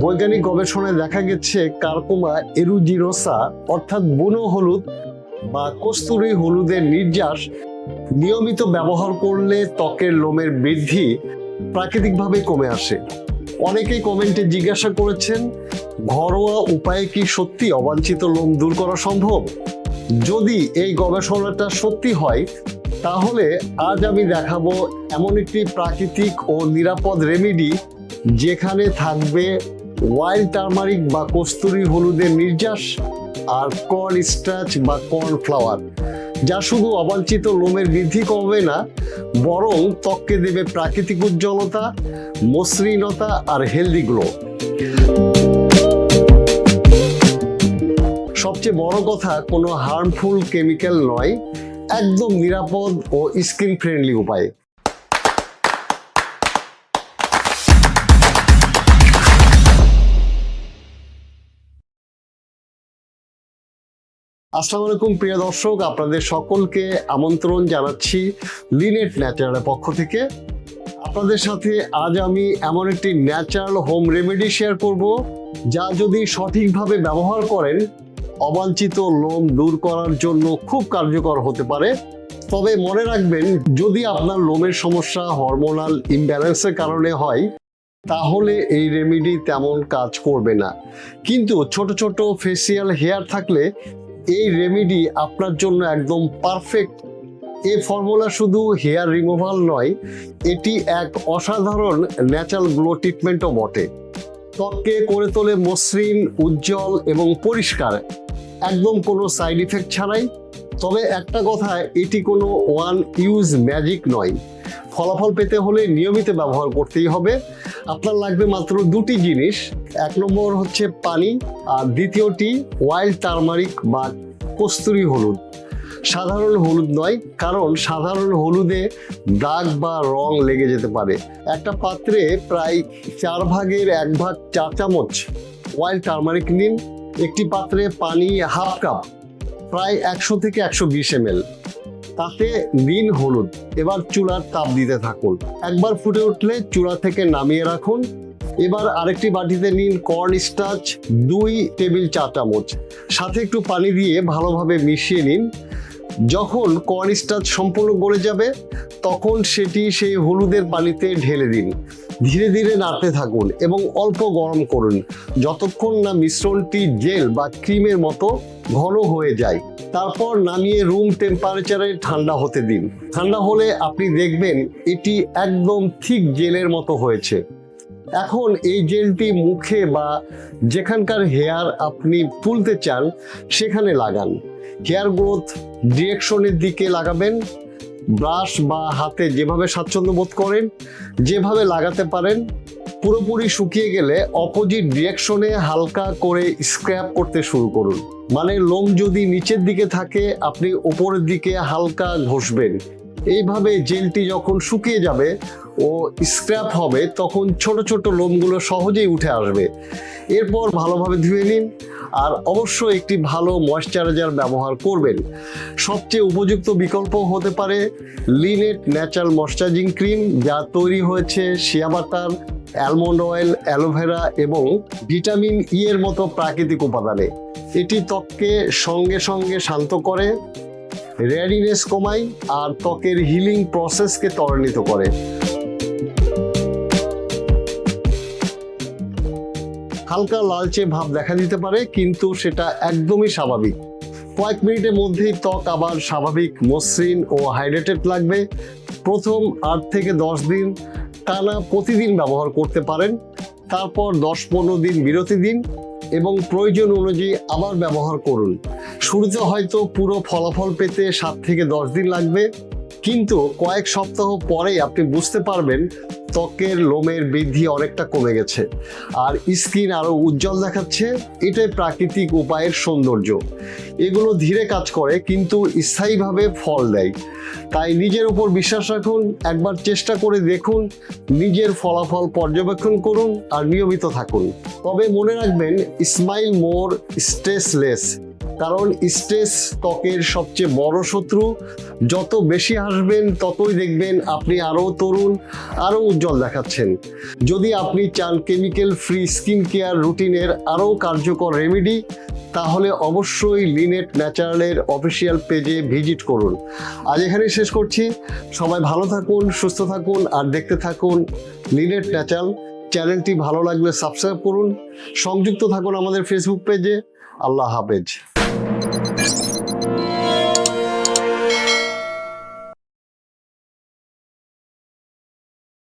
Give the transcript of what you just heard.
গবেষণায় দেখা গেছে, কার্কোমা এরুজিরোসা, অর্থাৎ বুনো হলুদ বা কস্তুরি হলুদের নির্যাস নিয়মিত ব্যবহার করলে ত্বকের লোমের বৃদ্ধি প্রাকৃতিকভাবে কমে আসে। অনেকেই কমেন্টে জিজ্ঞাসা করেছেন, ঘরোয়া উপায়ে কি সত্যি অবাঞ্ছিত লোম দূর করা সম্ভব? যদি এই গবেষণাটা সত্যি হয়, তাহলে আজ আমি দেখাবো এমন একটি প্রাকৃতিক ও নিরাপদ রেমেডি যেখানে থাকবে ওয়াইল্ড টার্মারিক বা কস্তুরি হলুদের নির্যাস আর কর্ন স্টাচ বা কর্ন ফ্লাওয়ার, যা শুধু অবাঞ্ছিত লোমের বৃদ্ধি কমবে না, বরং ত্বককে দেবে প্রাকৃতিক উজ্জ্বলতা, মসৃণতা আর হেলদি গ্লো সবচেয়ে বড় কথা, কোনো হার্মফুল কেমিক্যাল নয়, একদম নিরাপদ ও স্কিন ফ্রেন্ডলি উপায়। আসসালামু আলাইকুম, প্রিয় দর্শক। আপনাদের সকলকে আমন্ত্রণ জানাচ্ছি লিনেট ন্যাচারালের পক্ষ থেকে। আপনাদের সাথে আজ আমি এমন একটি ন্যাচারাল হোম রেমেডি শেয়ার করব, যা যদি সঠিকভাবে ব্যবহার করেন, অবাঞ্ছিত লোম দূর করার জন্য খুব কার্যকর হতে পারে। তবে মনে রাখবেন, যদি আপনার লোমের সমস্যা হরমোনাল ইমব্যালেন্সের কারণে হয়, তাহলে এই রেমেডি তেমন কাজ করবে না। কিন্তু ছোট ছোট ফেসিয়াল হেয়ার থাকলে এই রেমেডি আপনার জন্য একদম পারফেক্ট এ ফর্মুলা শুধু হেয়ার রিমুভাল নয়, এটি এক অসাধারণ ন্যাচারাল গ্লো ট্রিটমেন্টও বটে। ত্বককে করে তোলে মসৃণ, উজ্জ্বল এবং পরিষ্কার। একদম কোনো সাইড ইফেক্ট ছাড়াই। তবে একটা কথা, এটি কোনো ওয়ান ইউজ ম্যাজিক নয়। ফলাফল পেতে হলে নিয়মিত ব্যবহার করতেই হবে। আপনার লাগবে মাত্র দুটি জিনিস। এক নম্বর হচ্ছে পানি আর দ্বিতীয়টি ওয়াইল্ড টার্মারিক বা কস্তুরি হলুদ। সাধারণ হলুদ নয়, কারণ সাধারণ হলুদে দাগ বা রং লেগে যেতে পারে। একটা পাত্রে প্রায় চার ভাগের এক ভাগ চা চামচ ওয়াইল্ড টার্মারিক নিন। একটি পাত্রে পানি হাফ কাপ, প্রায় একশো থেকে একশো বিশ এম তাতে দিন হলুদ, এবার চুলার তাপ দিতে থাকুন। একবার ফুটে উঠলে চুলা থেকে নামিয়ে রাখুন। এবার আরেকটি বাটিতে নিন কর্ন স্টাচ দুই টেবিল চা চামচ সাথে একটু পানি দিয়ে ভালোভাবে মিশিয়ে নিন। যখন কর্ন স্টাচ সম্পূর্ণ গলে যাবে, তখন সেটি সেই হলুদের পানিতে ঢেলে দিন। ধীরে ধীরে নাড়তে থাকুন এবং অল্প গরম করুন। যতক্ষণ না মিশ্রণটি জেল বা ক্রিমের মতো ঘন হয়ে যায়, তারপর নামিয়ে রুম টেম্পারেচারে ঠান্ডা হতে দিন। ঠান্ডা হলে আপনি দেখবেন এটি একদম ঠিক জেলের মতো হয়েছে। এখন এই জেলটি মুখে বা যেখানকার হেয়ার আপনি তুলতে চান, সেখানে লাগান। হেয়ার গ্রোথ ডিরেকশনের দিকে লাগাবেন ব্রাশ বা হাতে যেভাবে স্বাচ্ছন্দ্য বোধ করেন, যেভাবে লাগাতে পারেন, পুরোপুরি শুকিয়ে গেলে অপোজিট ডিরেকশনে হালকা করে স্ক্র্যাপ করতে শুরু করুন। মানে লোম যদি নিচের দিকে থাকে, আপনি ওপরের দিকে হালকা ঘষবেন। এইভাবে জেলটি যখন শুকিয়ে যাবে ও স্ক্র্যাপ হবে, তখন ছোট ছোট লোমগুলো সহজেই উঠে আসবে। এরপর ভালোভাবে ধুয়ে নিন আর অবশ্যই একটি ভালো ময়শ্চারাইজার ব্যবহার করবেন। সবচেয়ে উপযুক্ত বিকল্প হতে পারে লিনেট ন্যাচারাল ময়শ্চারাইজিং ক্রিম যা তৈরি হয়েছে shea butter almond oil aloe vera এবং ভিটামিন ই এর মতো প্রাকৃতিক উপাদানে। এটি ত্বককে সঙ্গে সঙ্গে শান্ত করে রেয়ারিনেস কমায় আর ত্বকের হিলিং প্রসেসকে ত্বরান্বিত করে। হালকা লালচে ভাব দেখা দিতে পারে, কিন্তু সেটা একদমই স্বাভাবিক। কয়েক মিনিটের মধ্যেই ত্বক আবার স্বাভাবিক, মসৃণ ও হাইড্রেটেড লাগবে। প্রথম আট থেকে দশ দিন টানা প্রতিদিন ব্যবহার করতে পারেন, তারপর দশ পনেরো দিন বিরতি দিন এবং প্রয়োজন অনুযায়ী আবার ব্যবহার করুন। শুরুতে হয়তো পুরো ফলাফল পেতে সাত থেকে দশ দিন লাগবে। কিন্তু কয়েক সপ্তাহ পরে আপনি বুঝতে পারবেন ত্বকের লোমের বৃদ্ধি অনেকটা কমে গেছে। আর স্কিন আরও উজ্জ্বল দেখাচ্ছে, এটাই প্রাকৃতিক উপায়ের সৌন্দর্য। এগুলো ধীরে কাজ করে, কিন্তু স্থায়ীভাবে ফল দেয়। তাই নিজের উপর বিশ্বাস রাখুন, একবার চেষ্টা করে দেখুন, নিজের ফলাফল পর্যবেক্ষণ করুন আর নিয়মিত থাকুন। তবে মনে রাখবেন স্মাইল মোর স্ট্রেসলেস কারণ স্ট্রেস ত্বকের সবচেয়ে বড় শত্রু। যত বেশি হাসবেন, ততই দেখবেন আপনি আরও তরুণ, আরও উজ্জ্বল দেখাচ্ছেন। যদি আপনি চান কেমিক্যাল ফ্রি স্কিন কেয়ার রুটিনের আরও কার্যকর রেমেডি তাহলে অবশ্যই লিনেট ন্যাচারালের অফিসিয়াল পেজে ভিজিট করুন। আজ এখানেই শেষ করছি। সবাই ভালো থাকুন, সুস্থ থাকুন, আর দেখতে থাকুন লিনেট ন্যাচারাল চ্যানেলটি ভালো লাগলে সাবস্ক্রাইব করুন। সংযুক্ত থাকুন আমাদের ফেসবুক পেজে আল্লাহ হাফেজ। Thank you.